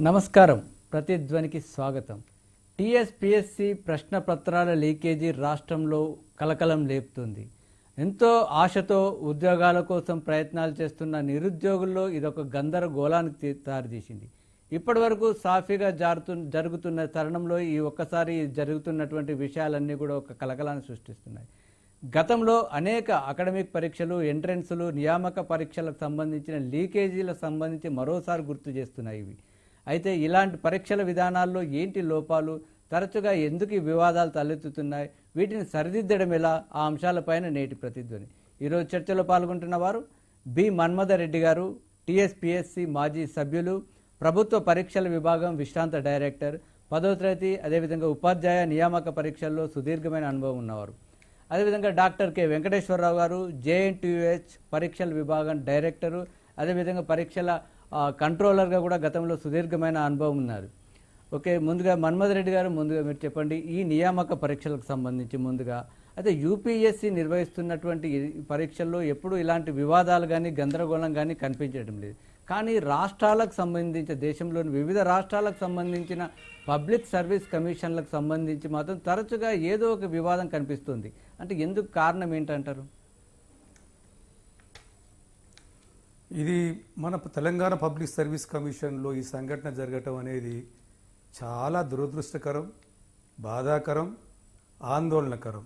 నమస్కారం. ప్రతిధ్వనికి స్వాగతం. టీఎస్పిఎస్సి ప్రశ్న పత్రాల లీకేజీ రాష్ట్రంలో కలకలం లేపుతుంది. ఎంతో ఆశతో ఉద్యోగాల కోసం ప్రయత్నాలు చేస్తున్న నిరుద్యోగుల్లో ఇదొక గందరగోళానికి తీ- దారితీసింది. ఇప్పటి వరకు సాఫీగా జారుతు జరుగుతున్న తరుణంలో ఈ ఒక్కసారి జరుగుతున్నటువంటి విషయాలన్నీ కూడా ఒక కలకలాన్ని సృష్టిస్తున్నాయి. గతంలో అనేక అకాడమిక్ పరీక్షలు ఎంట్రన్స్లు నియామక పరీక్షలకు సంబంధించిన లీకేజీలకు సంబంధించి మరోసారి గుర్తు చేస్తున్నాయి ఇవి. అయితే ఇలాంటి పరీక్షల విధానాల్లో ఏంటి లోపాలు? తరచుగా ఎందుకు ఈ వివాదాలు తలెత్తుతున్నాయి? వీటిని సరిదిద్దడం ఎలా? ఆ అంశాలపైన నేటి ప్రతిధ్వని. ఈరోజు చర్చలో పాల్గొంటున్న వారు బి. మన్మథరెడ్డి గారు టీఎస్పిఎస్సి మాజీ సభ్యులు ప్రభుత్వ పరీక్షల విభాగం విశ్రాంత డైరెక్టర్ పదో తరగతి అదేవిధంగా ఉపాధ్యాయ నియామక పరీక్షల్లో సుదీర్ఘమైన అనుభవం ఉన్నవారు. అదేవిధంగా డాక్టర్ కె. వెంకటేశ్వరరావు గారు జేఎన్టీయుహెచ్ పరీక్షల విభాగం డైరెక్టరు అదేవిధంగా పరీక్షల కంట్రోలర్గా కూడా గతంలో సుదీర్ఘమైన అనుభవం ఉన్నారు. ఓకే ముందుగా మన్మథ్ రెడ్డి గారు ముందుగా మీరు చెప్పండి ఈ నియామక పరీక్షలకు సంబంధించి ముందుగా అయితే యూపీఎస్సి నిర్వహిస్తున్నటువంటి పరీక్షల్లో ఎప్పుడు ఇలాంటి వివాదాలు కానీ గందరగోళం కానీ కనిపించడం లేదు. కానీ రాష్ట్రాలకు సంబంధించి దేశంలోని వివిధ రాష్ట్రాలకు సంబంధించిన పబ్లిక్ సర్వీస్ కమిషన్లకు సంబంధించి మాత్రం తరచుగా ఏదో ఒక వివాదం కనిపిస్తుంది. అంటే ఎందుకు కారణం ఏంటంటారు? ఇది మన తెలంగాణ పబ్లిక్ సర్వీస్ కమిషన్లో ఈ సంఘటన జరగటం అనేది చాలా దురదృష్టకరం బాధాకరం ఆందోళనకరం.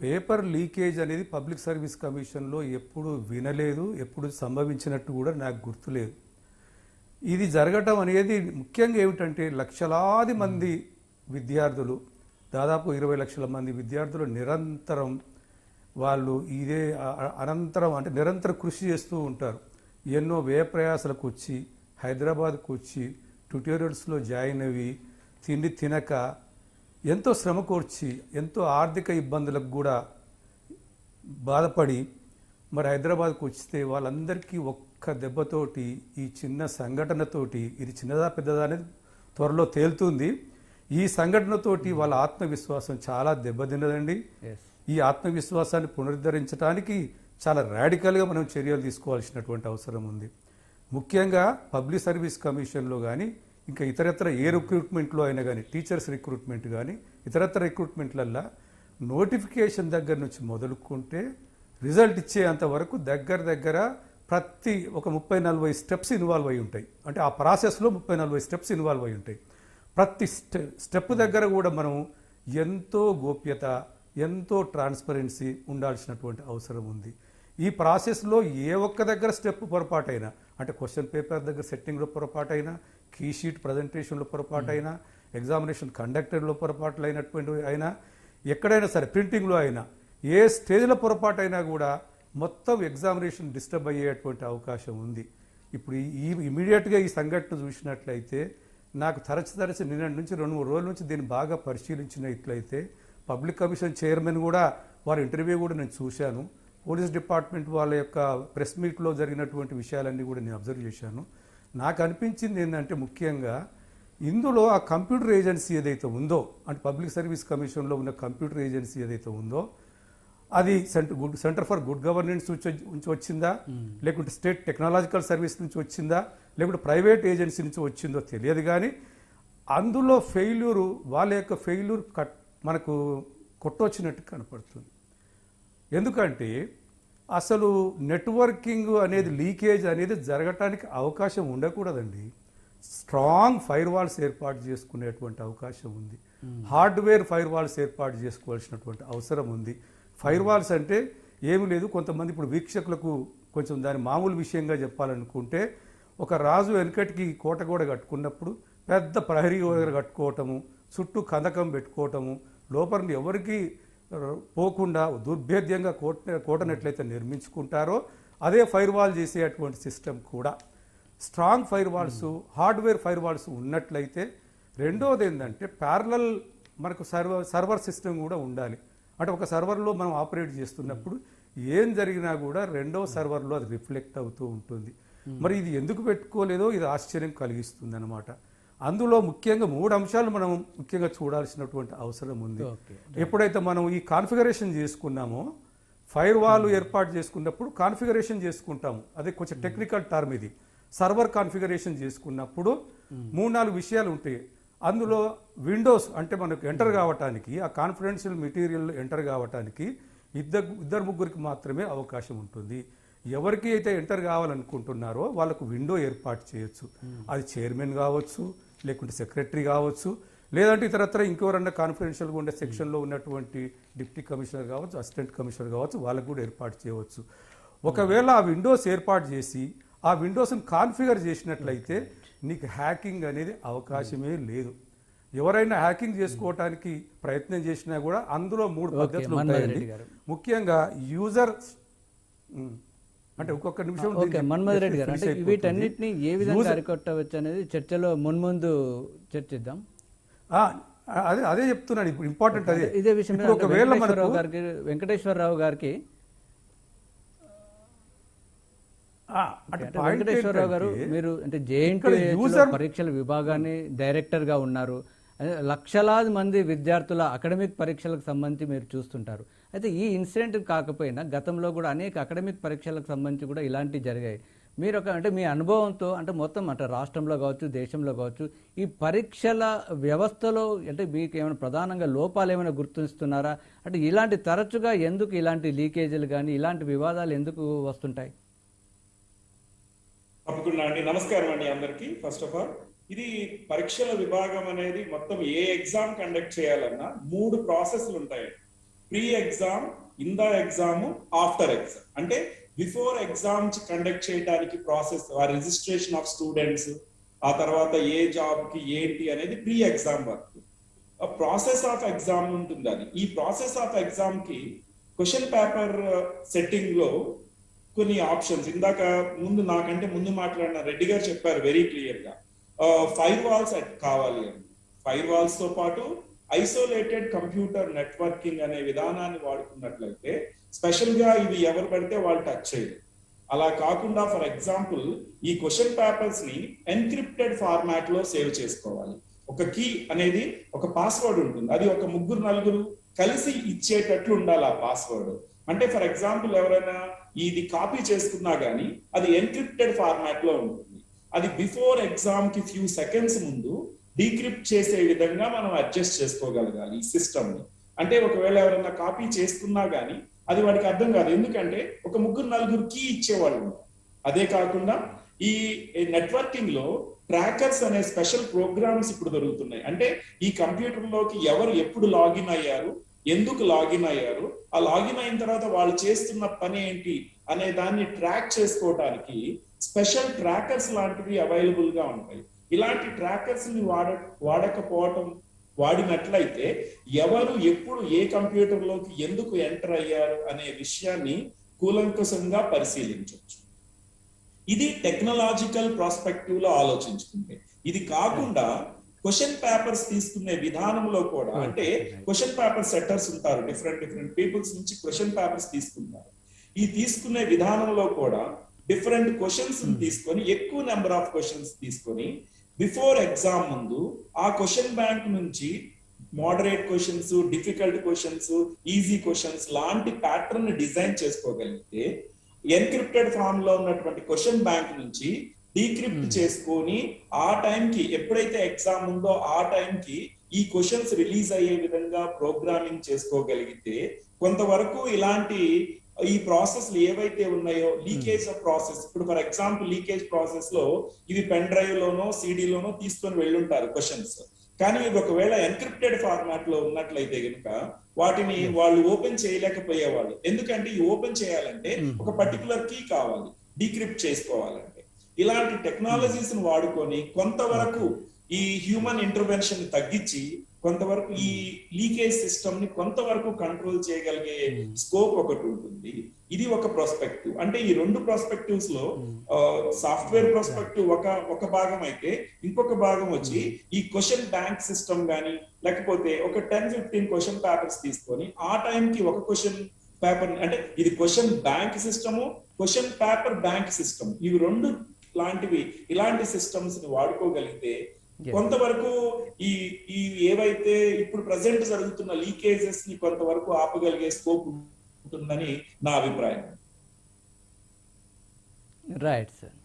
పేపర్ లీకేజ్ అనేది పబ్లిక్ సర్వీస్ కమిషన్లో ఎప్పుడు వినలేదు ఎప్పుడు సంభవించినట్టు కూడా నాకు గుర్తులేదు. ఇది జరగటం అనేది ముఖ్యంగా ఏమిటంటే లక్షలాది మంది విద్యార్థులు దాదాపు ఇరవై లక్షల మంది విద్యార్థులు నిరంతరం వాళ్ళు ఇదే అనంతరం అంటే నిరంతరం కృషి చేస్తూ ఉంటారు. ఎన్నో వ్యయ ప్రయాసాలకు వచ్చి హైదరాబాద్కు వచ్చి ట్యూటోరియల్స్లో జాయిన్ అవి తిండి తినక ఎంతో శ్రమ కోర్చి ఎంతో ఆర్థిక ఇబ్బందులకు కూడా బాధపడి మరి హైదరాబాద్కు వస్తే వాళ్ళందరికీ ఒక్క దెబ్బతోటి ఈ చిన్న సంఘటనతోటి ఇది చిన్నదా పెద్దదా అనేది త్వరలో తేలుతుంది. ఈ సంఘటనతోటి వాళ్ళ ఆత్మవిశ్వాసం చాలా దెబ్బతిన్నదండి. ఈ ఆత్మవిశ్వాసాన్ని పునరుద్ధరించడానికి చాలా రాడికల్గా మనం చర్యలు తీసుకోవాల్సినటువంటి అవసరం ఉంది. ముఖ్యంగా పబ్లిక్ సర్వీస్ కమిషన్లో కానీ ఇంకా ఇతరత్ర ఏ రిక్రూట్మెంట్లో అయినా కానీ టీచర్స్ రిక్రూట్మెంట్ కానీ ఇతరత్ర రిక్రూట్మెంట్లల్లో నోటిఫికేషన్ దగ్గర నుంచి మొదలుకుంటే రిజల్ట్ ఇచ్చేంత వరకు దగ్గర దగ్గర ప్రతి ఒక ముప్పై నలభై స్టెప్స్ ఇన్వాల్వ్ అయి ఉంటాయి. అంటే ఆ ప్రాసెస్లో ముప్పై నలభై స్టెప్స్ ఇన్వాల్వ్ అయి ఉంటాయి. ప్రతి స్టెప్ దగ్గర కూడా మనం ఎంతో గోప్యత ఎంతో ట్రాన్స్పరెన్సీ ఉండాల్సినటువంటి అవసరం ఉంది. ఈ ప్రాసెస్లో ఏ ఒక్క దగ్గర స్టెప్ పొరపాటైనా అంటే క్వశ్చన్ పేపర్ దగ్గర సెట్టింగ్లో పొరపాటైనా కీ షీట్ ప్రజెంటేషన్లో పొరపాటైనా ఎగ్జామినేషన్ కండక్టర్లో పొరపాట్లు అయినటువంటి అయినా ఎక్కడైనా సరే ప్రింటింగ్లో అయినా ఏ స్టేజ్లో పొరపాటైనా కూడా మొత్తం ఎగ్జామినేషన్ డిస్టర్బ్ అయ్యేటువంటి అవకాశం ఉంది. ఇప్పుడు ఈ- ఈ ఇమీడియట్గా ఈ సంఘటన చూసినట్లయితే నాకు తరచు తరచు నిన్నటి నుంచి రెండు మూడు రోజుల నుంచి దీన్ని బాగా పరిశీలించినట్లయితే పబ్లిక్ కమిషన్ చైర్మన్ కూడా వారి ఇంటర్వ్యూ కూడా నేను చూశాను. పోలీస్ డిపార్ట్మెంట్ వాళ్ళ యొక్క ప్రెస్ మీట్లో జరిగినటువంటి విషయాలన్నీ కూడా నేను అబ్జర్వ్ చేశాను. నాకు అనిపించింది ఏంటంటే ముఖ్యంగా ఇందులో ఆ కంప్యూటర్ ఏజెన్సీ ఏదైతే ఉందో అంటే పబ్లిక్ సర్వీస్ కమిషన్లో ఉన్న కంప్యూటర్ ఏజెన్సీ ఏదైతే ఉందో అది centre good centre for good governance నుంచి వచ్చి- నుంచి వచ్చిందా? లేకుంటే స్టేట్ టెక్నాలజికల్ సర్వీస్ నుంచి వచ్చిందా? లేకుంటే ప్రైవేట్ ఏజెన్సీ నుంచి వచ్చిందో తెలియదు కానీ అందులో ఫెయిల్యూరు వాళ్ళ యొక్క ఫెయిల్యూర్ కట్ మనకు కొట్టొచ్చినట్టు కనపడుతుంది. ఎందుకంటే అసలు నెట్వర్కింగ్ అనేది లీకేజ్ అనేది జరగటానికి అవకాశం ఉండకూడదండి. స్ట్రాంగ్ ఫైర్ వాల్స్ ఏర్పాటు చేసుకునేటువంటి అవకాశం ఉంది. హార్డ్వేర్ ఫైర్ వాల్స్ ఏర్పాటు చేసుకోవాల్సినటువంటి అవసరం ఉంది. ఫైర్ వాల్స్ అంటే ఏమి లేదు. కొంతమంది ఇప్పుడు వీక్షకులకు కొంచెం దాని మామూలు విషయంగా చెప్పాలనుకుంటే ఒక రాజు వెనకటికి కోట కూడా కట్టుకున్నప్పుడు పెద్ద ప్రహరీ గోడ కట్టుకోవటము చుట్టూ కందకం పెట్టుకోవటము లోపల నుండి ఎవరికి పోకుండా దుర్భేద్యంగా కోట కోటనట్లయితే నిర్మించుకుంటారో అదే ఫైర్ వాల్ చేసేటువంటి సిస్టమ్ కూడా. Strong fire walls hardware fire walls ఉన్నట్లయితే రెండోది ఏంటంటే ప్యారలల్ మనకు సర్వర్ సర్వర్ సిస్టమ్ కూడా ఉండాలి. అంటే ఒక సర్వర్లో మనం ఆపరేట్ చేస్తున్నప్పుడు ఏం జరిగినా కూడా రెండో సర్వర్లో అది రిఫ్లెక్ట్ అవుతూ ఉంటుంది. మరి ఇది ఎందుకు పెట్టుకోలేదో ఇది ఆశ్చర్యం కలిగిస్తుంది అనమాట అందులో ముఖ్యంగా మూడు అంశాలు మనం ముఖ్యంగా చూడాల్సినటువంటి అవసరం ఉంది. ఎప్పుడైతే మనం ఈ కాన్ఫిగరేషన్ చేసుకున్నామో ఫైర్ వాల్ ఏర్పాటు చేసుకున్నప్పుడు కాన్ఫిగరేషన్ చేసుకుంటాము. అదే కొంచెం టెక్నికల్ టర్మ్ ఇది. సర్వర్ కాన్ఫిగరేషన్ చేసుకున్నప్పుడు మూడు నాలుగు విషయాలు ఉంటాయి. అందులో విండోస్ అంటే మనకు ఎంటర్ కావటానికి ఆ కాన్ఫిడెన్షియల్ మెటీరియల్ ఎంటర్ కావటానికి ఇద్దరు ఇద్దరు ముగ్గురికి మాత్రమే అవకాశం ఉంటుంది. ఎవరికి అయితే ఎంటర్ కావాలనుకుంటున్నారో వాళ్ళకు విండో ఏర్పాటు చేయొచ్చు. అది చైర్మన్ కావచ్చు లేకుంటే సెక్రటరీ కావచ్చు లేదంటే ఇతరత్ర ఇంకెవరన్నా కాన్ఫిడెన్షియల్గా ఉండే సెక్షన్లో ఉన్నటువంటి డిప్టీ కమిషనర్ కావచ్చు అసిస్టెంట్ కమిషనర్ కావచ్చు వాళ్ళకు కూడా ఏర్పాటు చేయవచ్చు. ఒకవేళ ఆ విండోస్ ఏర్పాటు చేసి ఆ విండోస్ని కాన్ఫిగర్ చేసినట్లయితే నీకు హ్యాకింగ్ అనేది అవకాశమే లేదు. ఎవరైనా హ్యాకింగ్ చేసుకోవటానికి ప్రయత్నం చేసినా కూడా అందులో మూడు పద్ధతులు ఉంటాయండి. ముఖ్యంగా యూజర్ అంటే ఒక్కొక్క నిమిషం ఓకే మన్మథ్ రెడ్డి గారు. అంటే. వీటన్నిటిని ఏ విధంగా అరికొట్టవచ్చు అనేది చర్చలో మున్ముందు చర్చిద్దాం. అదే అదే చెప్తున్నాను ఇప్పుడు ఇంపార్టెంట్ అదే. ఇదే విషయం ఒకవేళ గారికి వెంకటేశ్వరరావు గారికి వెంకటేశ్వరరావు గారు మీరు అంటే జేఎన్టీ పరీక్షల విభాగాన్ని డైరెక్టర్గా ఉన్నారు. లక్షలాది మంది విద్యార్థుల అకాడమిక్ పరీక్షలకు సంబంధించి మీరు చూస్తుంటారు. అయితే ఈ ఇన్సిడెంట్ కాకపోయినా గతంలో కూడా అనేక అకాడమిక్ పరీక్షలకు సంబంధించి కూడా ఇలాంటివి జరిగాయి. మీరు ఒక అంటే మీ అనుభవంతో అంటే మొత్తం అంటే రాష్ట్రంలో కావచ్చు దేశంలో కావచ్చు ఈ పరీక్షల వ్యవస్థలో అంటే మీకు ఏమైనా ప్రధానంగా లోపాలు ఏమైనా గుర్తిస్తున్నారా అంటే ఇలాంటి తరచుగా ఎందుకు ఇలాంటి లీకేజీలు కానీ ఇలాంటి వివాదాలు ఎందుకు వస్తుంటాయి? తప్పకుండా అండి. నమస్కారం అండి అందరికీ. ఫస్ట్ ఆఫ్ ఆల్ ఇది పరీక్షల విభాగం అనేది మొత్తం ఏ ఎగ్జామ్ కండక్ట్ చేయాలన్నా మూడు ప్రాసెస్లు ఉంటాయి. Pre exam in the exam after exam. అంటే బిఫోర్ ఎగ్జామ్ కండక్ట్ చేయడానికి ప్రాసెస్ ఆ రిజిస్ట్రేషన్ ఆఫ్ స్టూడెంట్స్ ఆ తర్వాత ఏ జాబ్కి ఏంటి అనేది pre exam work. Process of exam ఉంటుంది అది. ఈ ప్రాసెస్ ఆఫ్ ఎగ్జామ్కి క్వశ్చన్ పేపర్ సెట్టింగ్లో కొన్ని ఆప్షన్స్. ఇందాక ముందు నాకంటే ముందు మాట్లాడిన రెడ్డి గారు చెప్పారు వెరీ క్లియర్గా. ఫైర్ వాల్స్ కావాలి అని ఫైర్ వాల్స్తో పాటు ఐసోలేటెడ్ కంప్యూటర్ నెట్వర్కింగ్ అనే విధానాన్ని వాడుకున్నట్లయితే స్పెషల్గా ఇవి ఎవరు పడితే వాళ్ళు టచ్ చేయరు. అలా కాకుండా ఫర్ ఎగ్జాంపుల్ ఈ క్వశ్చన్ పేపర్స్ని ఎన్క్రిప్టెడ్ ఫార్మాట్లో సేవ్ చేసుకోవాలి. ఒక కీ అనేది ఒక పాస్వర్డ్ ఉంటుంది. అది ఒక ముగ్గురు నలుగురు కలిసి ఇచ్చేటట్లు ఉండాలి ఆ పాస్వర్డ్ అంటే ఫర్ ఎగ్జాంపుల్ ఎవరైనా ఇది కాపీ చేసుకున్నా గానీ అది ఎన్క్రిప్టెడ్ ఫార్మాట్లో ఉంటుంది. అది బిఫోర్ ఎగ్జామ్కి ఫ్యూ సెకండ్స్ ముందు డీక్రిప్ట్ చేసే విధంగా మనం అడ్జస్ట్ చేసుకోగలగాలి ఈ సిస్టమ్ని. అంటే ఒకవేళ ఎవరైనా కాపీ చేస్తున్నా గానీ అది వాడికి అర్థం కాదు. ఎందుకంటే ఒక ముగ్గురు నలుగురు కీ ఇచ్చేవాళ్ళు అదే కాకుండా ఈ నెట్వర్కింగ్లో ట్రాకర్స్ అనే స్పెషల్ ప్రోగ్రామ్స్ ఇప్పుడు దొరుకుతున్నాయి. అంటే ఈ కంప్యూటర్లోకి ఎవరు ఎప్పుడు లాగిన్ అయ్యారు ఎందుకు లాగిన్ అయ్యారు ఆ లాగిన్ అయిన తర్వాత వాళ్ళు చేస్తున్న పని ఏంటి అనే దాన్ని ట్రాక్ చేసుకోవటానికి స్పెషల్ ట్రాకర్స్ లాంటివి అవైలబుల్గా ఉంటాయి. ఇలాంటి ట్రాకర్స్ని వాడ వాడకపోవటం వాడినట్లయితే ఎవరు ఎప్పుడు ఏ కంప్యూటర్లోకి ఎందుకు ఎంటర్ అయ్యారు అనే విషయాన్ని కూలంకషంగా పరిశీలించవచ్చు ఇది టెక్నాలజికల్ ప్రాస్పెక్టివ్లో ఆలోచించుకుంటే. ఇది కాకుండా క్వశ్చన్ పేపర్స్ తీసుకునే విధానంలో కూడా అంటే క్వశ్చన్ పేపర్ సెట్టర్స్ ఉంటారు డిఫరెంట్ డిఫరెంట్ పీపుల్స్ నుంచి క్వశ్చన్ పేపర్స్ తీసుకుంటారు. ఈ తీసుకునే విధానంలో కూడా డిఫరెంట్ క్వశ్చన్స్ తీసుకొని ఎక్కువ నెంబర్ ఆఫ్ క్వశ్చన్స్ తీసుకొని బిఫోర్ ఎగ్జామ్ ముందు ఆ క్వశ్చన్ బ్యాంక్ నుంచి moderate questions difficult questions easy questions లాంటి ప్యాటర్న్ డిజైన్ చేసుకోగలిగితే ఎన్క్రిప్టెడ్ ఫామ్లో ఉన్నటువంటి క్వశ్చన్ బ్యాంక్ నుంచి డీక్రిప్ట్ చేసుకొని ఆ టైంకి ఎప్పుడైతే ఎగ్జామ్ ఉందో ఆ టైంకి ఈ క్వశ్చన్స్ రిలీజ్ అయ్యే విధంగా ప్రోగ్రామింగ్ చేసుకోగలిగితే కొంతవరకు ఇలాంటి ఈ ప్రాసెస్ ఏవైతే ఉన్నాయో లీకేజ్ ఆఫ్ ప్రాసెస్ ఇప్పుడు ఫర్ ఎగ్జాంపుల్ లీకేజ్ ప్రాసెస్లో ఇవి పెన్ డ్రైవ్ లోనో లోనో తీసుకొని వెళ్ళుంటారు క్వశ్చన్స్ కానీ ఇది ఒకవేళ ఎన్క్రిప్టెడ్ ఫార్మాట్లో ఉన్నట్లయితే కనుక వాటిని వాళ్ళు ఓపెన్ చేయలేకపోయేవాళ్ళు. ఎందుకంటే ఈ ఓపెన్ చేయాలంటే ఒక పర్టికులర్ కీ కావాలి. డీక్రిప్ట్ చేసుకోవాలంటే. ఇలాంటి టెక్నాలజీస్ని వాడుకొని కొంతవరకు ఈ హ్యూమన్ ఇంటర్వెన్షన్ తగ్గించి కొంతవరకు ఈ లీకేజ్ సిస్టమ్ని కొంతవరకు కంట్రోల్ చేయగలిగే స్కోప్ ఒకటి ఉంటుంది. ఇది ఒక ప్రాస్పెక్టివ్ అంటే ఈ రెండు ప్రాస్పెక్టివ్స్లో సాఫ్ట్వేర్ ప్రాస్పెక్టివ్ ఒక ఒక భాగం అయితే ఇంకొక భాగం వచ్చి ఈ క్వశ్చన్ బ్యాంక్ సిస్టమ్ గానీ లేకపోతే ఒక టెన్ ఫిఫ్టీన్ క్వశ్చన్ పేపర్స్ తీసుకొని ఆ టైంకి ఒక క్వశ్చన్ పేపర్ అంటే ఇది question bank system question paper bank system ఇవి రెండు లాంటివి ఇలాంటి సిస్టమ్స్ని వాడుకోగలిగితే కొంతవరకు ఈ ఈ ఏవైతే ఇప్పుడు ప్రజెంట్ జరుగుతున్న లీకేజెస్ని కొంతవరకు ఆపగలిగే స్కోప్ ఉంటుందని నా అభిప్రాయం. Right sir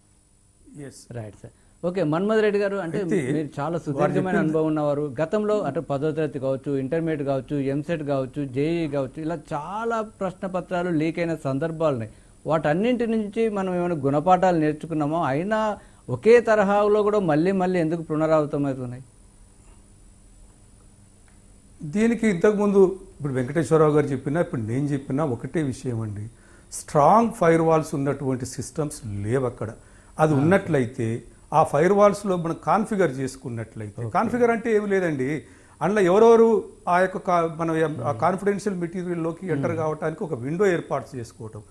yes right sir okay Manmath Reddy గారు అంటే మీరు చాలా సుదీర్ఘమైన అనుభవం ఉన్నవారు. గతంలో అటు పదో తరగతి కావచ్చు ఇంటర్మీడియట్ కావచ్చు ఎంసెట్ కావచ్చు జేఈ కావచ్చు ఇలా చాలా ప్రశ్న పత్రాలు లీక్ అయిన సందర్భాలు ఉన్నాయి వాటన్నింటి నుంచి మనం ఏమైనా గుణపాఠాలు నేర్చుకున్నామో? అయినా ఒకే తరహాలో కూడా మళ్ళీ మళ్ళీ ఎందుకు పునరావృతం అవుతున్నాయి? దీనికి ఇంతకుముందు ఇప్పుడు వెంకటేశ్వరరావు గారు చెప్పినా ఇప్పుడు నేను చెప్పినా ఒకటే విషయం అండి. స్ట్రాంగ్ ఫైర్ వాల్స్ ఉన్నటువంటి సిస్టమ్స్ లేవు అక్కడ. అది ఉన్నట్లయితే ఆ ఫైర్ వాల్స్లో మనం కాన్ఫిగర్ చేసుకున్నట్లయితే. కాన్ఫిగర్ అంటే ఏమి లేదండి. అందులో ఎవరెవరు ఆ యొక్క మన ఆ కాన్ఫిడెన్షియల్ మెటీరియల్లోకి ఎంటర్ కావడానికి ఒక విండో ఏర్పాటు చేసుకోవటం.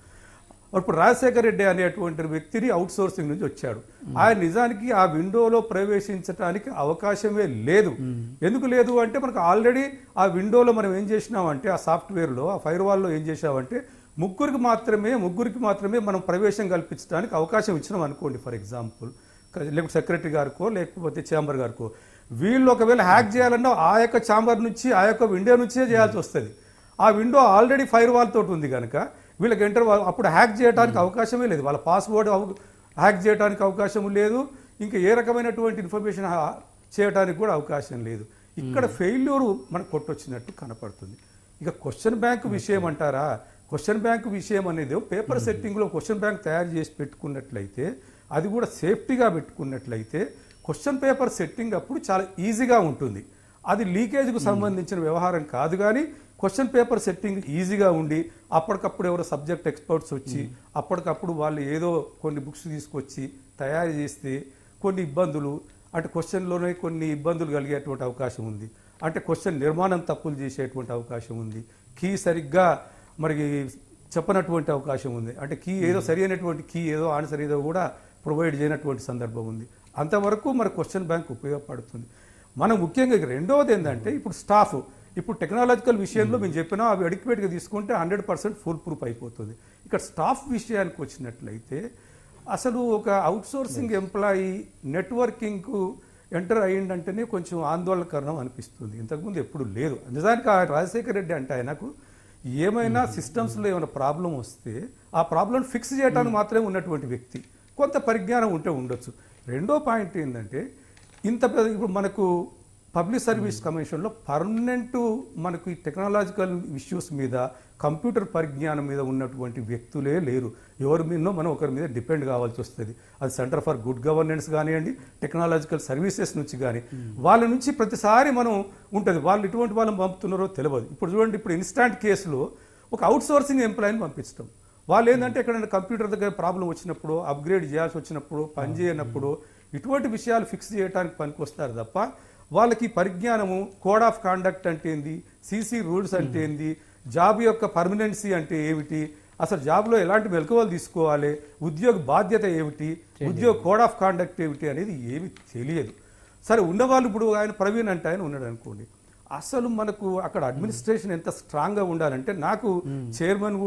ఇప్పుడు రాజశేఖర రెడ్డి అనేటువంటి వ్యక్తిని అవుట్ సోర్సింగ్ నుంచి వచ్చాడు. ఆయన నిజానికి ఆ విండోలో ప్రవేశించడానికి అవకాశమే లేదు. ఎందుకు లేదు అంటే మనకు ఆల్రెడీ ఆ విండోలో మనం ఏం చేసినామంటే ఆ సాఫ్ట్వేర్లో ఆ ఫైర్ వాల్లో ఏం చేసామంటే ముగ్గురికి మాత్రమే ముగ్గురికి మాత్రమే మనం ప్రవేశం కల్పించడానికి అవకాశం ఇచ్చినాం అనుకోండి ఫర్ ఎగ్జాంపుల్ లేకపోతే సెక్రటరీ గారికో లేకపోతే ఛాంబర్ గారికో. వీళ్ళు ఒకవేళ హ్యాక్ చేయాలన్నా ఆ యొక్క ఛాంబర్ నుంచి ఆ యొక్క విండో నుంచే చేయాల్సి వస్తుంది. ఆ విండో ఆల్రెడీ ఫైర్ వాల్ తోటి ఉంది కనుక వీళ్ళకి ఎంటర్ అప్పుడు హ్యాక్ చేయడానికి అవకాశమే లేదు. వాళ్ళ పాస్వర్డ్ హ్యాక్ చేయడానికి అవకాశం లేదు. ఇంకా ఏ రకమైనటువంటి ఇన్ఫర్మేషన్ చేయడానికి కూడా అవకాశం లేదు. ఇక్కడ ఫెయిల్యూర్ మనకు కొట్టొచ్చినట్టు కనపడుతుంది. ఇక క్వశ్చన్ బ్యాంక్ విషయం అంటారా? క్వశ్చన్ బ్యాంక్ విషయం అనేది పేపర్ సెట్టింగ్లో క్వశ్చన్ బ్యాంక్ తయారు చేసి పెట్టుకున్నట్లయితే అది కూడా సేఫ్టీగా పెట్టుకున్నట్లయితే క్వశ్చన్ పేపర్ సెట్టింగ్ అప్పుడు చాలా ఈజీగా ఉంటుంది. అది లీకేజ్కు సంబంధించిన వ్యవహారం కాదు కానీ క్వశ్చన్ పేపర్ సెట్టింగ్ ఈజీగా ఉండి అప్పటికప్పుడు ఎవరో సబ్జెక్ట్ ఎక్స్పర్ట్స్ వచ్చి అప్పటికప్పుడు వాళ్ళు ఏదో కొన్ని బుక్స్ తీసుకొచ్చి తయారు చేస్తే కొన్ని ఇబ్బందులు అంటే క్వశ్చన్లోనే కొన్ని ఇబ్బందులు కలిగేటువంటి అవకాశం ఉంది. అంటే క్వశ్చన్ నిర్మాణం తప్పులు చేసేటువంటి అవకాశం ఉంది. కీ సరిగ్గా మరి చెప్పనటువంటి అవకాశం ఉంది. అంటే కీ ఏదో సరి అయినటువంటి కీ ఏదో ఆన్సర్ ఏదో కూడా ప్రొవైడ్ చేయనటువంటి సందర్భం ఉంది. అంతవరకు మన క్వశ్చన్ బ్యాంక్ ఉపయోగపడుతుంది. మనం ముఖ్యంగా రెండవది ఏంటంటే ఇప్పుడు స్టాఫ్ ఇప్పుడు టెక్నాలజికల్ విషయంలో మేము చెప్పినా అవి అడిక్యువేట్గా తీసుకుంటే హండ్రెడ్ పర్సెంట్ ఫుల్ ప్రూఫ్ అయిపోతుంది. ఇక్కడ స్టాఫ్ విషయానికి వచ్చినట్లయితే అసలు ఒక అవుట్సోర్సింగ్ ఎంప్లాయీ నెట్వర్కింగ్కు ఎంటర్ అయ్యిందంటేనే కొంచెం ఆందోళనకరణం అనిపిస్తుంది. ఇంతకుముందు ఎప్పుడు లేదు. నిజానికి ఆ రాజశేఖర రెడ్డి అంటే ఆయనకు ఏమైనా సిస్టమ్స్లో ఏమైనా ప్రాబ్లం వస్తే ఆ ప్రాబ్లం ఫిక్స్ చేయడానికి మాత్రమే ఉన్నటువంటి వ్యక్తి. కొంత పరిజ్ఞానం ఉంటే ఉండొచ్చు. రెండో పాయింట్ ఏంటంటే ఇంత పెద్ద ఇప్పుడు మనకు పబ్లిక్ సర్వీస్ కమిషన్లో పర్మనెంట్ మనకు ఈ టెక్నాలజికల్ ఇష్యూస్ మీద కంప్యూటర్ పరిజ్ఞానం మీద ఉన్నటువంటి వ్యక్తులే లేరు. ఎవరి మీదనో మనం ఒకరి మీద డిపెండ్ కావాల్సి వస్తుంది. అది సెంటర్ ఫర్ గుడ్ గవర్నెన్స్ కానివ్వండి టెక్నాలజికల్ సర్వీసెస్ నుంచి కానీ. వాళ్ళ నుంచి ప్రతిసారి మనం ఉంటుంది. వాళ్ళు ఎటువంటి వాళ్ళని పంపుతున్నారో తెలియదు ఇప్పుడు చూడండి ఇప్పుడు ఇన్స్టాంట్ కేసులో ఒక అవుట్ సోర్సింగ్ ఎంప్లాయీని పంపించడం వాళ్ళు ఏంటంటే ఎక్కడైనా కంప్యూటర్ దగ్గర ప్రాబ్లం వచ్చినప్పుడు అప్గ్రేడ్ చేయాల్సి వచ్చినప్పుడు పని చేయనప్పుడు ఇటువంటి విషయాలు ఫిక్స్ చేయడానికి పనికొస్తారు తప్ప వాళ్ళకి పరిజ్ఞానము కోడ్ ఆఫ్ కాండక్ట్ అంటే ఏంది సీసీ రూల్స్ అంటే ఏంది జాబ్ యొక్క పర్మనెన్సీ అంటే ఏమిటి అసలు జాబ్లో ఎలాంటి మెలకువలు తీసుకోవాలి ఉద్యోగ బాధ్యత ఏమిటి ఉద్యోగ కోడ్ ఆఫ్ కాండక్ట్ ఏమిటి అనేది ఏమి తెలియదు. సరే ఉన్నవాళ్ళు ఇప్పుడు ఆయన ప్రవీణ్ అంటే ఆయన ఉన్నాడు అనుకోండి. అసలు మనకు అక్కడ అడ్మినిస్ట్రేషన్ ఎంత స్ట్రాంగ్గా ఉండాలంటే నాకు చైర్మన్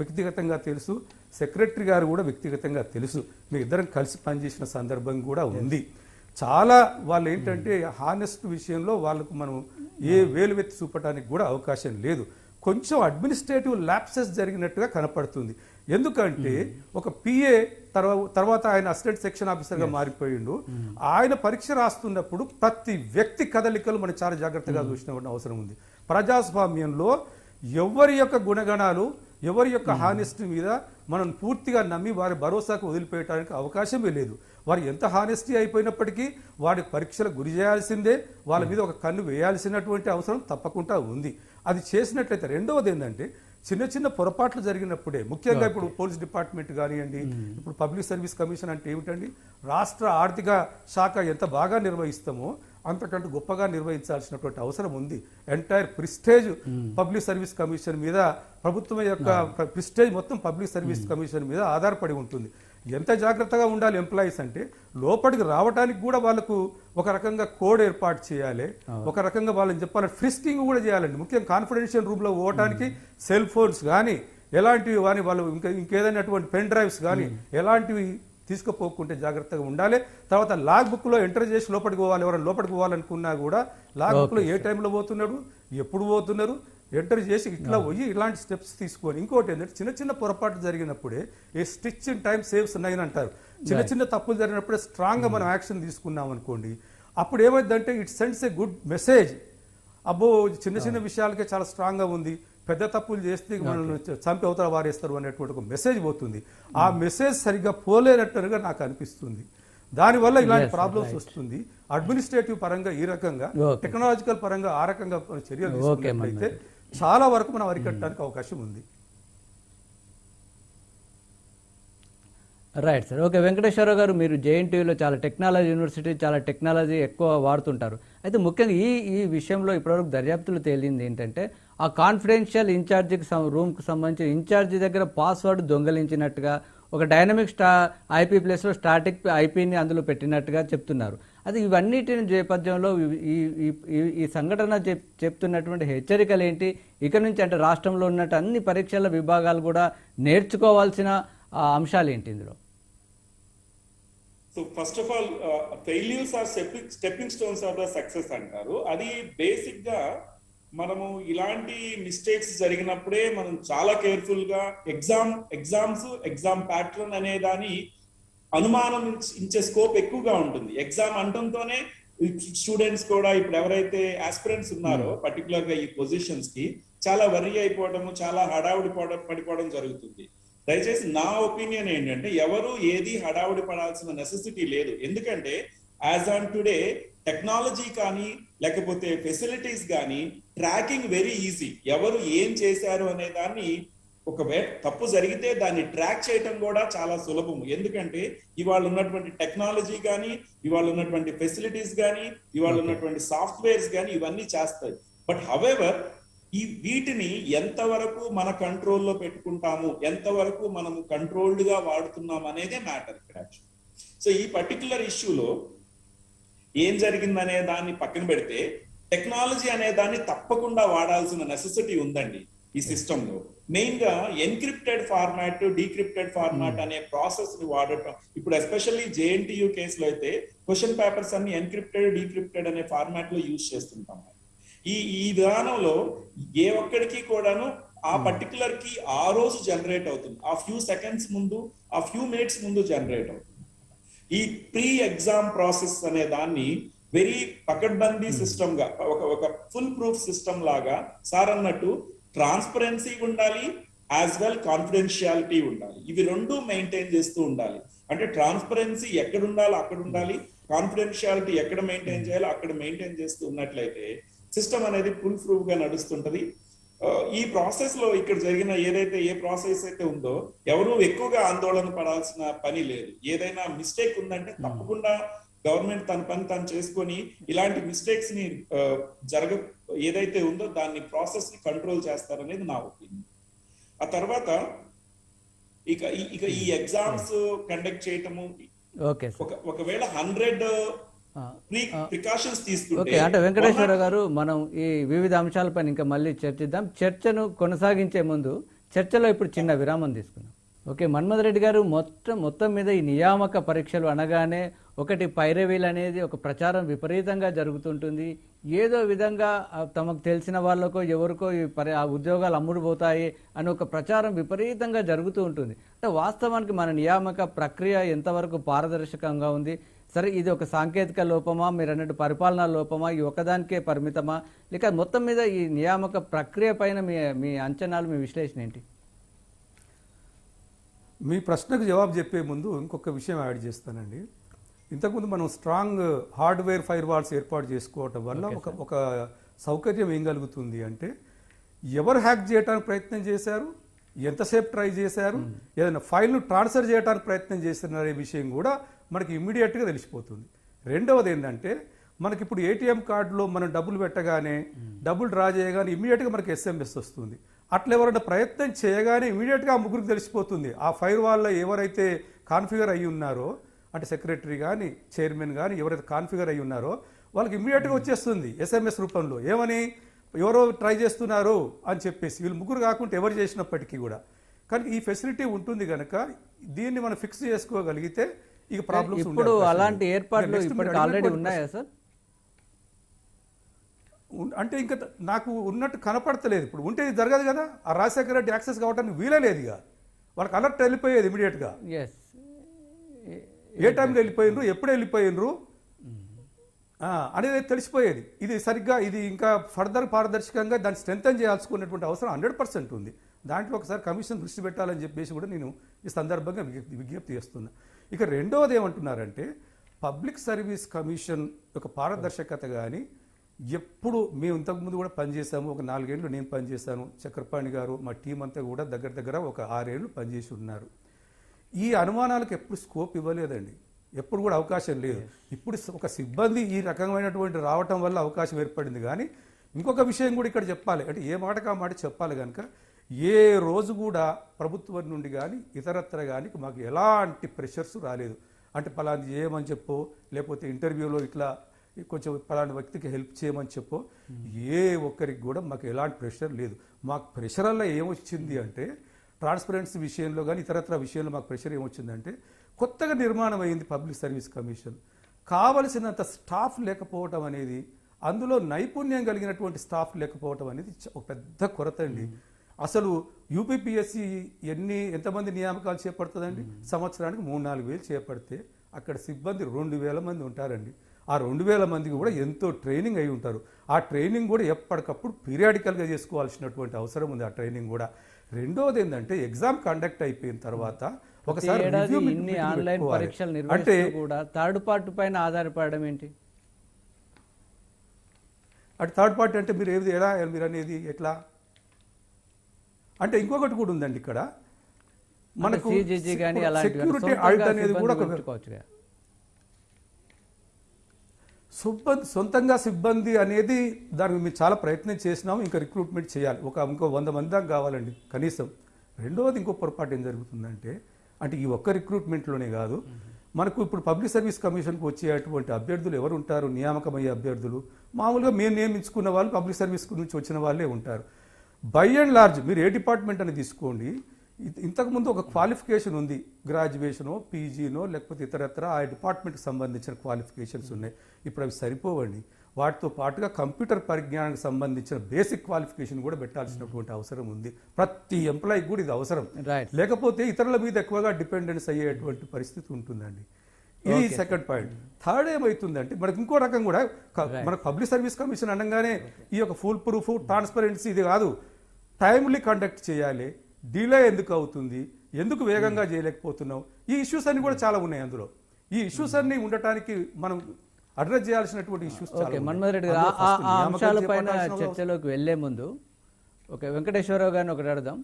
వ్యక్తిగతంగా తెలుసు సెక్రటరీ గారు కూడా వ్యక్తిగతంగా తెలుసు. మీ ఇద్దరం కలిసి పనిచేసిన సందర్భం కూడా ఉంది. చాలా వాళ్ళు ఏంటంటే హానెస్ట్ విషయంలో వాళ్ళకు మనం ఏ వేలు వెత్తి చూపడానికి కూడా అవకాశం లేదు. కొంచెం అడ్మినిస్ట్రేటివ్ ల్యాప్సెస్ జరిగినట్టుగా కనపడుతుంది. ఎందుకంటే ఒక పిఏ తర్వాత తర్వాత ఆయన అసిస్టెంట్ సెక్షన్ ఆఫీసర్గా మారిపోయిండు. ఆయన పరీక్ష రాస్తున్నప్పుడు ప్రతి వ్యక్తి కదలికలు మనం చాలా జాగ్రత్తగా చూసిన అవసరం ఉంది. ప్రజాస్వామ్యంలో ఎవరి యొక్క గుణగణాలు ఎవరి యొక్క హానెస్ట్ మీద మనం పూర్తిగా నమ్మి వారి భరోసాకు వదిలిపెట్టడానికి అవకాశమే లేదు. వారు ఎంత హానెస్టీ అయిపోయినప్పటికీ వారి పరీక్షలకు గురి చేయాల్సిందే వాళ్ళ మీద ఒక కన్ను వేయాల్సినటువంటి అవసరం తప్పకుండా ఉంది. అది చేసినట్లయితే రెండవది ఏంటంటే చిన్న చిన్న పొరపాట్లు జరిగినప్పుడే ముఖ్యంగా ఇప్పుడు పోలీస్ డిపార్ట్మెంట్ కానివ్వండి ఇప్పుడు పబ్లిక్ సర్వీస్ కమిషన్ అంటే ఏమిటండి రాష్ట్ర ఆర్థిక శాఖ ఎంత బాగా నిర్వహిస్తామో అంతకంటే గొప్పగా నిర్వహించాల్సినటువంటి అవసరం ఉంది. Entire prestige public service commission మీద ప్రభుత్వం యొక్క ప్రిస్టేజ్ మొత్తం పబ్లిక్ సర్వీస్ కమిషన్ మీద ఆధారపడి ఉంటుంది. ఎంత జాగ్రత్తగా ఉండాలి ఎంప్లాయీస్ అంటే లోపలికి రావడానికి కూడా వాళ్ళకు ఒక రకంగా కోడ్ ఏర్పాటు చేయాలి. ఒక రకంగా వాళ్ళని చెప్పాలంటే ఫ్రిస్కింగ్ కూడా చేయాలండి. ముఖ్యంగా కాన్ఫిడెన్షియల్ రూమ్లో పోవడానికి సెల్ ఫోన్స్ కానీ ఎలాంటివి కానీ వాళ్ళు ఇంకా ఇంకేదైనా అటువంటి పెన్ డ్రైవ్స్ కానీ ఎలాంటివి తీసుకుపోకుంటే జాగ్రత్తగా ఉండాలి. తర్వాత లాగ్ బుక్లో ఎంటర్ చేసి లోపలికి పోవాలి. ఎవరైనా లోపలికి పోవాలనుకున్నా కూడా లాగ్ బుక్లో ఏ టైంలో పోతున్నాడు? ఎప్పుడు పోతున్నారు ఎంటర్ చేసి ఇట్లా పోయి ఇలాంటి స్టెప్స్ తీసుకొని ఇంకోటి ఏంటంటే చిన్న చిన్న పొరపాటు జరిగినప్పుడే a stitch in time saves nine అంటారు. చిన్న చిన్న తప్పులు జరిగినప్పుడే స్ట్రాంగ్గా మనం యాక్షన్ తీసుకున్నాం అనుకోండి అప్పుడు ఏమైందంటే it sends a good message అబ్బో చిన్న చిన్న విషయాలకే చాలా స్ట్రాంగ్గా ఉంది పెద్ద తప్పులు చేస్తే మనల్ని చంపి అవతల వారేస్తారు అనేటువంటి ఒక మెసేజ్ పోతుంది. ఆ మెసేజ్ సరిగ్గా పోలేనట్టుగా నాకు అనిపిస్తుంది. దానివల్ల ఇలాంటి ప్రాబ్లమ్స్ వస్తుంది. అడ్మినిస్ట్రేటివ్ పరంగా ఈ రకంగా. టెక్నాలజికల్ పరంగా ఆ రకంగా చర్యలు తీసుకున్నట్లయితే చాలా వరకు మనం అరికట్టడానికి అవకాశం ఉంది. రైట్ సార్ ఓకే వెంకటేశ్వరరావు గారు మీరు జేఎన్టీయూలో చాలా టెక్నాలజీ యూనివర్సిటీ చాలా టెక్నాలజీ ఎక్కువ వాడుతుంటారు. అయితే ముఖ్యంగా ఈ ఈ విషయంలో ఇప్పటివరకు దర్యాప్తులు తేలింది ఏంటంటే ఆ కాన్ఫిడెన్షియల్ ఇన్ఛార్జికి రూమ్కి సంబంధించి ఇన్ఛార్జి దగ్గర పాస్వర్డ్ దొంగలించినట్టుగా ఒక డైనమిక్ స్టా ఐపీ ప్లేస్లో స్టాటిక్ ఐపీని అందులో పెట్టినట్టుగా చెప్తున్నారు. అది ఇవన్నిటి నేపథ్యంలో ఈ ఈ- సంఘటన చెప్ చెప్తున్నటువంటి హెచ్చరికలు ఏంటి ఇక నుంచి అంటే రాష్ట్రంలో ఉన్నట్టు అన్ని పరీక్షల విభాగాలు కూడా నేర్చుకోవాల్సిన అంశాలు ఏంటి ఇందులో? So first of all failures are stepping stepping stones of the success అంటారు. అది బేసిక్గా మనము ఇలాంటి మిస్టేక్స్ జరిగినప్పుడే మనం చాలా కేర్ఫుల్గా ఎగ్జామ్ ఎగ్జామ్స్ ఎగ్జామ్ ప్యాటర్న్ అనే దాని అనుమానం ఇచ్చే స్కోప్ ఎక్కువగా ఉంటుంది. ఎగ్జామ్ అంటంతోనే స్టూడెంట్స్ కూడా ఇప్పుడు ఎవరైతే ఆస్పిరెంట్స్ ఉన్నారో పర్టికులర్గా ఈ పొజిషన్స్కి చాలా వరి అయిపోవడము చాలా హడావుడి పడ- పడిపోవడం జరుగుతుంది. దయచేసి నా ఒపీనియన్ ఏంటంటే ఎవరు ఏది హడావుడి పడాల్సిన నెసెసిటీ లేదు. ఎందుకంటే యాజ్ ఆన్ టుడే టెక్నాలజీ కానీ లేకపోతే ఫెసిలిటీస్ కానీ ట్రాకింగ్ వెరీ ఈజీ ఎవరు ఏం చేశారు అనే దాన్ని ఒకవేళ తప్పు జరిగితే దాన్ని ట్రాక్ చేయటం కూడా చాలా సులభం ఎందుకంటే ఇవాళ ఉన్నటువంటి టెక్నాలజీ కానీ ఇవాళ ఉన్నటువంటి ఫెసిలిటీస్ కానీ ఇవాళ ఉన్నటువంటి సాఫ్ట్వేర్స్ కానీ ఇవన్నీ చేస్తాయి. బట్ హవెవర్ ఈ వీటిని ఎంతవరకు మన కంట్రోల్లో పెట్టుకుంటాము ఎంతవరకు మనము కంట్రోల్డ్గా వాడుతున్నాం అనేదే మ్యాటర్ ఇక్కడ సో ఈ పర్టికులర్ ఇష్యూలో ఏం జరిగిందనే దాన్ని పక్కన పెడితే టెక్నాలజీ అనే దాన్ని తప్పకుండా వాడాల్సిన నెసెసిటీ ఉందండి ఈ సిస్టమ్లో మెయిన్గా ఎన్క్రిప్టెడ్ ఫార్మాట్ డీక్రిప్టెడ్ ఫార్మాట్ అనే ప్రాసెస్ని వాడటం. ఇప్పుడు ఎస్పెషల్లీ జేఎన్టీయూ కేసులో అయితే క్వశ్చన్ పేపర్స్ అన్ని ఎన్క్రిప్టెడ్ డీక్రిప్టెడ్ అనే ఫార్మాట్లో యూజ్ చేస్తుంటాం ఈ ఈ విధానంలో ఏ ఒక్కడికి కూడాను ఆ పర్టికులర్కి ఆ రోజు జనరేట్ అవుతుంది. ఆ ఫ్యూ సెకండ్స్ ముందు ఆ ఫ్యూ మినిట్స్ ముందు జనరేట్ అవుతుంది. ఈ ప్రీ ఎగ్జామ్ ప్రాసెస్ అనే దాన్ని వెరీ పకడ్బందీ సిస్టమ్గా ఒక ఒక ఫుల్ ప్రూఫ్ సిస్టమ్ లాగా సార్ అన్నట్టు ట్రాన్స్పరెన్సీ ఉండాలి యాజ్ వెల్ కాన్ఫిడెన్షియాలిటీ ఉండాలి. ఇవి రెండు మెయింటైన్ చేస్తూ ఉండాలి. అంటే ట్రాన్స్పరెన్సీ ఎక్కడ ఉండాలో అక్కడ ఉండాలి కాన్ఫిడెన్షియాలిటీ ఎక్కడ మెయింటైన్ చేయాలో అక్కడ మెయింటైన్ చేస్తూ ఉన్నట్లయితే సిస్టమ్ అనేది ఫుల్ ప్రూఫ్గా నడుస్తుంటది. ఈ ప్రాసెస్లో ఇక్కడ జరిగిన ఏదైతే ఏ ప్రాసెస్ అయితే ఉందో ఎవరు ఎక్కువగా ఆందోళన పడాల్సిన పని లేదు. ఏదైనా మిస్టేక్ ఉందంటే తప్పకుండా గవర్నమెంట్ తన పని తను చేసుకొని ఇలాంటి మిస్టేక్స్ని జరగ ఏదైతే ఉందో దాన్ని ప్రాసెస్ని కంట్రోల్ చేస్తారనేది నా ఒపీనియన్ ఆ తర్వాత ఇక ఇక ఈ ఎగ్జామ్స్ కండక్ట్ చేయటము ఓకే సార్ ఒక ఒకవేళ హండ్రెడ్ ఓకే అంటే వెంకటేశ్వర గారు మనం ఈ వివిధ అంశాలపైన ఇంకా మళ్ళీ చర్చిద్దాం. చర్చను కొనసాగించే ముందు చర్చలో ఇప్పుడు చిన్న విరామం తీసుకుందాం. ఓకే మన్మథ్ రెడ్డి గారు మొత్తం మొత్తం మీద ఈ నియామక పరీక్షలు అనగానే ఒకటి పైరవీలు అనేది ఒక ప్రచారం విపరీతంగా జరుగుతుంటుంది. ఏదో విధంగా తమకు తెలిసిన వాళ్ళకో ఎవరికో ఈ పరి ఆ ఉద్యోగాలు అమ్ముడుపోతాయి అని ఒక ప్రచారం విపరీతంగా జరుగుతూ ఉంటుంది. అంటే వాస్తవానికి మన నియామక ప్రక్రియ ఎంతవరకు పారదర్శకంగా ఉంది? సరే ఇది ఒక సాంకేతిక లోపమా? మీరు అన్నట్టు పరిపాలనా లోపమా? ఈ ఒకదానికే పరిమితమా? లేక మొత్తం మీద ఈ నియామక ప్రక్రియ పైన మీ మీ అంచనాలు మీ విశ్లేషణ ఏంటి? మీ ప్రశ్నకు జవాబు చెప్పే ముందు ఇంకొక విషయం యాడ్ చేస్తానండి. ఇంతకుముందు మనం స్ట్రాంగ్ హార్డ్వేర్ ఫైర్ వాల్స్ ఏర్పాటు చేసుకోవటం వల్ల ఒక ఒక సౌకర్యం ఏం కలుగుతుంది అంటే ఎవరు హ్యాక్ చేయడానికి ప్రయత్నం చేశారు ఎంతసేపు ట్రై చేశారు ఏదైనా ఫైల్ను ట్రాన్స్ఫర్ చేయడానికి ప్రయత్నం చేస్తున్నారనే విషయం కూడా మనకి ఇమ్మీడియట్గా తెలిసిపోతుంది. రెండవది ఏంటంటే మనకి ఇప్పుడు ఏటీఎం కార్డులో మనం డబ్బులు పెట్టగానే డబ్బులు డ్రా చేయగానే ఇమీడియట్గా మనకి ఎస్ఎంఎస్ వస్తుంది. అట్లా ఎవరైనా ప్రయత్నం చేయగానే ఇమీడియట్గా ఆ ముగ్గురికి తెలిసిపోతుంది. ఆ ఫైర్ వాళ్ళ ఎవరైతే కాన్ఫిగర్ అయ్యి ఉన్నారో అంటే సెక్రటరీ కానీ చైర్మన్ కానీ ఎవరైతే కాన్ఫిగర్ అయ్యి ఉన్నారో వాళ్ళకి ఇమీడియట్గా వచ్చేస్తుంది ఎస్ఎంఎస్ రూపంలో. ఏమని? ఎవరో ట్రై చేస్తున్నారు అని చెప్పేసి వీళ్ళు ముగ్గురు కాకుండా ఎవరు చేసినప్పటికీ కూడా. కానీ ఈ ఫెసిలిటీ ఉంటుంది కనుక దీన్ని మనం ఫిక్స్ చేసుకోగలిగితే ఇక ప్రాబ్లమ్స్ ఇప్పుడు అలాంటి ఏర్పాట్లు ఇప్పటికి ఆల్రెడీ ఉన్నాయా సార్? అంటే ఇంకా నాకు ఉన్నట్టు కనపడతలేదు. ఇప్పుడు ఉంటే ఇది జరగదు కదా. ఆ రాజశేఖర రెడ్డి యాక్సెస్ కావడానికి వీలే లేదు ఇక. వాళ్ళకి అలర్ట్ వెళ్ళిపోయేది ఇమీడియట్గా ఎస్ ఏ టైంలో వెళ్ళిపోయినరు? ఎప్పుడు వెళ్ళిపోయినరు? అనేది తెలిసిపోయేది. ఇది సరిగ్గా ఇది ఇంకా ఫర్దర్ పారదర్శకంగా దాన్ని స్ట్రెంగ్తన్ చేయాల్సుకున్నటువంటి అవసరం హండ్రెడ్ పర్సెంట్ ఉంది. దాంట్లో ఒకసారి కమిషన్ దృష్టి పెట్టాలని చెప్పేసి కూడా నేను ఈ సందర్భంగా విజ్ఞప్తి విజ్ఞప్తి చేస్తున్నా. ఇక రెండవది ఏమంటున్నారంటే పబ్లిక్ సర్వీస్ కమిషన్ యొక్క పారదర్శకత కానీ ఎప్పుడు మేము ఇంతకుముందు కూడా పనిచేసాము ఒక నాలుగేళ్ళు నేను పనిచేశాను చక్రపాణి గారు మా టీం అంతా కూడా దగ్గర దగ్గర ఒక ఆరేళ్ళు పనిచేసి ఉన్నారు. ఈ అనుమానాలకు ఎప్పుడు స్కోప్ ఇవ్వలేదండి. ఎప్పుడు కూడా అవకాశం లేదు. ఇప్పుడు ఒక సిబ్బంది ఈ రకమైనటువంటి రావటం వల్ల అవకాశం ఏర్పడింది కానీ ఇంకొక విషయం కూడా ఇక్కడ చెప్పాలి. అంటే ఏ మాటకు మాట చెప్పాలి కనుక ఏ రోజు కూడా ప్రభుత్వం నుండి కానీ ఇతరత్ర కానీ మాకు ఎలాంటి ప్రెషర్స్ రాలేదు. అంటే పలాంటి చేయమని చెప్పో లేకపోతే ఇంటర్వ్యూలో ఇట్లా కొంచెం పలాంటి వ్యక్తికి హెల్ప్ చేయమని చెప్పో ఏ ఒక్కరికి కూడా మాకు ఎలాంటి ప్రెషర్ లేదు. మాకు ప్రెషర్ వల్ల ఏమొచ్చింది అంటే ట్రాన్స్పరెన్సీ విషయంలో కానీ ఇతరత్ర విషయంలో మాకు ప్రెషర్ ఏమొచ్చిందంటే కొత్తగా నిర్మాణం అయింది పబ్లిక్ సర్వీస్ కమిషన్. కావలసినంత స్టాఫ్ లేకపోవటం అనేది అందులో నైపుణ్యం కలిగినటువంటి స్టాఫ్ లేకపోవటం అనేది ఒక పెద్ద కొరత అండి. అసలు యూపీపీఎస్సి ఎన్ని ఎంతమంది నియామకాలు చేపడుతుందండి? సంవత్సరానికి మూడు నాలుగు వేలు చేపడితే అక్కడ సిబ్బంది రెండు వేల మంది ఉంటారండి. ఆ రెండు వేల మందికి కూడా ఎంతో ట్రైనింగ్ అయి ఉంటారు. ఆ ట్రైనింగ్ కూడా ఎప్పటికప్పుడు పీరియాడికల్గా చేసుకోవాల్సినటువంటి అవసరం ఉంది. ఆ ట్రైనింగ్ కూడా రెండోది ఏంటంటే ఎగ్జామ్ కండక్ట్ అయిపోయిన తర్వాత ఒకసారి ఇన్ని. ఆన్లైన్ పరీక్షలు అంటే కూడా థర్డ్ పార్టీ పైన ఆధారపడడం ఏంటి అటు థర్డ్ పార్టీ అంటే మీరు ఏది ఎలా మీరు అనేది ఎట్లా అంటే ఇంకొకటి కూడా ఉందండి ఇక్కడ మనకు సెక్యూరిటీ ఆల్ట్ అనేది కూడా. సిబ్బంది సొంతంగా సిబ్బంది అనేది దానికి మేము చాలా ప్రయత్నం చేసినాము ఇంకా రిక్రూట్మెంట్ చేయాలి. ఒక ఇంకో వంద మంది దాకా కావాలండి. కనీసం రెండవది ఇంకో పొరపాటు ఏం జరుగుతుందంటే అంటే ఈ ఒక్క రిక్రూట్మెంట్లోనే కాదు మనకు ఇప్పుడు పబ్లిక్ సర్వీస్ కమిషన్కి వచ్చేటువంటి అభ్యర్థులు ఎవరు ఉంటారు? నియామకమయ్యే అభ్యర్థులు. మామూలుగా మేము నియమించుకున్న వాళ్ళు పబ్లిక్ సర్వీస్ నుంచి వచ్చిన వాళ్ళే ఉంటారు. బై అండ్ లార్జ్ మీరు ఏ డిపార్ట్మెంట్ అని తీసుకోండి ఇంతకుముందు ఒక క్వాలిఫికేషన్ ఉంది. గ్రాడ్యుయేషనో పీజీనో లేకపోతే ఇతరత్ర ఆ డిపార్ట్మెంట్కి సంబంధించిన క్వాలిఫికేషన్స్ ఉన్నాయి. ఇప్పుడు అవి సరిపోవండి. వాటితో పాటుగా కంప్యూటర్ పరిజ్ఞానానికి సంబంధించిన బేసిక్ క్వాలిఫికేషన్ కూడా పెట్టాల్సినటువంటి అవసరం ఉంది. ప్రతి ఎంప్లాయీకి కూడా ఇది అవసరం. లేకపోతే ఇతరుల మీద ఎక్కువగా డిపెండెన్స్ అయ్యేటువంటి పరిస్థితి ఉంటుందండి. ఇది సెకండ్ పాయింట్. థర్డ్ ఏమవుతుందంటే మనకి ఇంకో రకం కూడా మనకు పబ్లిక్ సర్వీస్ కమిషన్ అనగానే ఈ యొక్క ఫుల్ ప్రూఫ్ ట్రాన్స్పరెన్సీ ఇది కాదు. టైమ్లీ కండక్ట్ చేయాలి. డిలే ఎందుకు అవుతుంది? ఎందుకు వేగంగా చేయలేకపోతున్నాం ఈ ఇష్యూస్ అన్ని కూడా చాలా ఉన్నాయి అందులో. ఈ ఇష్యూస్ అన్ని ఉండటానికి మనం అడ్రస్ చేయాల్సినటువంటి ఇష్యూస్ ఓకే మన్మోహన్ రెడ్డి గారు ఆ అంశాలపైన చర్చలోకి వెళ్ళే ముందు ఓకే వెంకటేశ్వరరావు గారిని ఒకటి అడదాం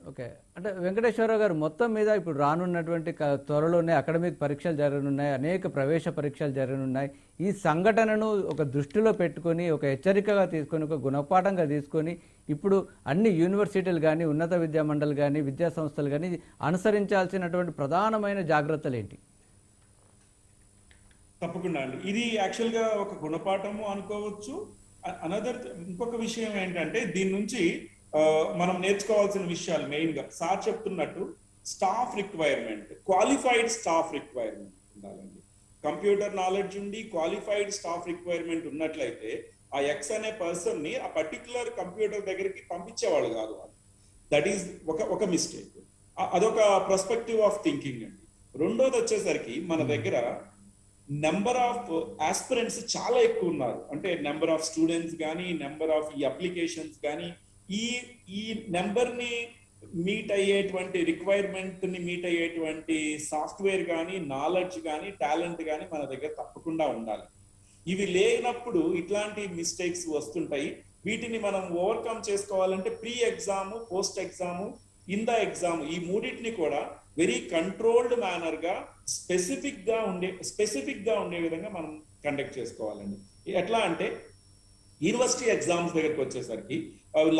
ఓకే. అంటే వెంకటేశ్వరరావు గారు మొత్తం మీద ఇప్పుడు రానున్నటువంటి త్వరలోనే అకాడమిక్ పరీక్షలు జరగనున్నాయి అనేక ప్రవేశ పరీక్షలు జరగనున్నాయి. ఈ సంఘటనను ఒక దృష్టిలో పెట్టుకొని ఒక హెచ్చరికగా తీసుకొని ఒక గుణపాఠంగా తీసుకొని ఇప్పుడు అన్ని యూనివర్సిటీలు కానీ ఉన్నత విద్యా మండలి కానీ విద్యా సంస్థలు కానీ అనుసరించాల్సినటువంటి ప్రధానమైన జాగ్రత్తలు ఏంటి? తప్పకుండా అండి. ఇది యాక్చువల్గా ఒక గుణపాఠము అనుకోవచ్చు. అనదర్ ఇంకొక విషయం ఏంటంటే దీని నుంచి మనం నేర్చుకోవాల్సిన విషయాలు మెయిన్గా సార్ చెప్తున్నట్టు staff requirement qualified staff requirement ఉండాలండి. కంప్యూటర్ నాలెడ్జ్ ఉండి క్వాలిఫైడ్ స్టాఫ్ రిక్వైర్మెంట్ ఉన్నట్లయితే ఆ ఎక్స్ అనే పర్సన్ని ఆ పర్టికులర్ కంప్యూటర్ దగ్గరికి పంపించేవాళ్ళు కాదు వాళ్ళు. దట్ ఈస్ ఒక ఒక మిస్టేక్ అదొక పర్స్పెక్టివ్ ఆఫ్ థింకింగ్ అండి. రెండోది వచ్చేసరికి మన దగ్గర నెంబర్ ఆఫ్ ఆస్పిరెంట్స్ చాలా ఎక్కువ ఉన్నారు. అంటే నెంబర్ ఆఫ్ స్టూడెంట్స్ కానీ నెంబర్ ఆఫ్ ఈ అప్లికేషన్స్ కానీ ఈ ఈ నెంబర్ని మీట్ అయ్యేటువంటి రిక్వైర్మెంట్ని మీట్ అయ్యేటువంటి సాఫ్ట్వేర్ కానీ నాలెడ్జ్ కానీ టాలెంట్ కానీ మన దగ్గర తప్పకుండా ఉండాలి. ఇవి లేనప్పుడు ఇట్లాంటి మిస్టేక్స్ వస్తుంటాయి. వీటిని మనం ఓవర్కమ్ చేసుకోవాలంటే pre exam post exam in the exam ఈ మూడింటిని కూడా వెరీ కంట్రోల్డ్ మేనర్గా స్పెసిఫిక్గా ఉండే స్పెసిఫిక్గా ఉండే విధంగా మనం కండక్ట్ చేసుకోవాలండి. ఎట్లా అంటే యూనివర్సిటీ ఎగ్జామ్స్ దగ్గరికి వచ్చేసరికి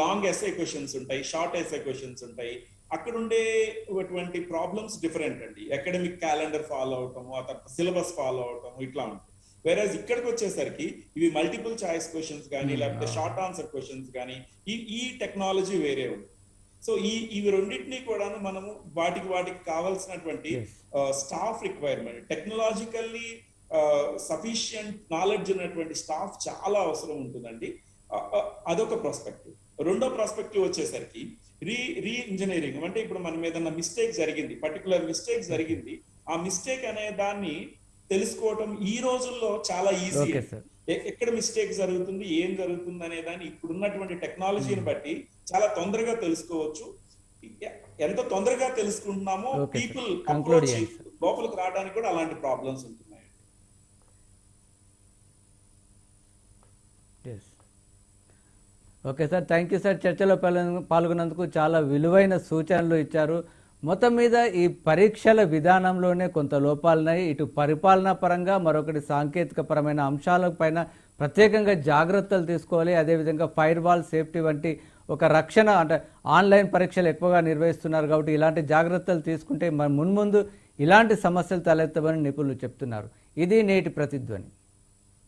లాంగ్ ఎస్ఐ క్వశ్చన్స్ ఉంటాయి షార్ట్ ఎస్ఐ క్వశ్చన్స్ ఉంటాయి. అక్కడ ఉండేటువంటి ప్రాబ్లమ్స్ డిఫరెంట్ అండి. అకాడమిక్ క్యాలెండర్ ఫాలో అవటము ఆ తర్వాత సిలబస్ ఫాలో అవటము ఇట్లా ఉంటుంది వేరేజ్ ఇక్కడికి వచ్చేసరికి ఇవి మల్టిపుల్ చాయిస్ క్వశ్చన్స్ కానీ లేకపోతే షార్ట్ ఆన్సర్ క్వశ్చన్స్ కానీ ఈ ఈ టెక్నాలజీ వేరే ఉంది సో ఈ ఇవి రెండింటినీ కూడా మనము వాటికి వాటికి కావాల్సినటువంటి staff requirement technologically sufficient knowledge ఉన్నటువంటి స్టాఫ్ చాలా అవసరం ఉంటుందండి. అదొక ప్రాస్పెక్టివ్ రెండో ప్రాస్పెక్టివ్ వచ్చేసరికి రీ రీ ఇంజనీరింగ్ అంటే ఇప్పుడు మనం ఏదన్నా మిస్టేక్ జరిగింది పర్టికులర్ మిస్టేక్ జరిగింది ఆ మిస్టేక్ అనే దాన్ని తెలుసుకోవటం ఈ రోజుల్లో చాలా ఈజీ ఎక్కడ మిస్టేక్ జరుగుతుంది ఏం జరుగుతుంది అనే దాన్ని ఇప్పుడున్నటువంటి టెక్నాలజీని బట్టి చాలా తొందరగా తెలుసుకోవచ్చు. ఎంత తొందరగా తెలుసుకుంటున్నామో. పీపుల్. లోపలికి రావడానికి కూడా అలాంటి ప్రాబ్లమ్స్ ఉంటున్నాయి yes okay sir thank you sir. చర్చలో పాల్గొన- పాల్గొన్నందుకు చాలా విలువైన సూచనలు ఇచ్చారు. మొత్తం మీద ఈ పరీక్షల విధానంలోనే కొంత లోపాలున్నాయి. ఇటు పరిపాలనా పరంగా మరొకటి సాంకేతిక పరమైన అంశాలపైన ప్రత్యేకంగా జాగ్రత్తలు తీసుకోవాలి. అదేవిధంగా ఫైర్ వాల్ సేఫ్టీ వంటి ఒక రక్షణ అంటే ఆన్లైన్ పరీక్షలు ఎక్కువగా నిర్వహిస్తున్నారు కాబట్టి ఇలాంటి జాగ్రత్తలు తీసుకుంటే మన మున్ముందు ఇలాంటి సమస్యలు తలెత్తవని నిపుణులు చెప్తున్నారు. ఇది నేటి ప్రతిధ్వని.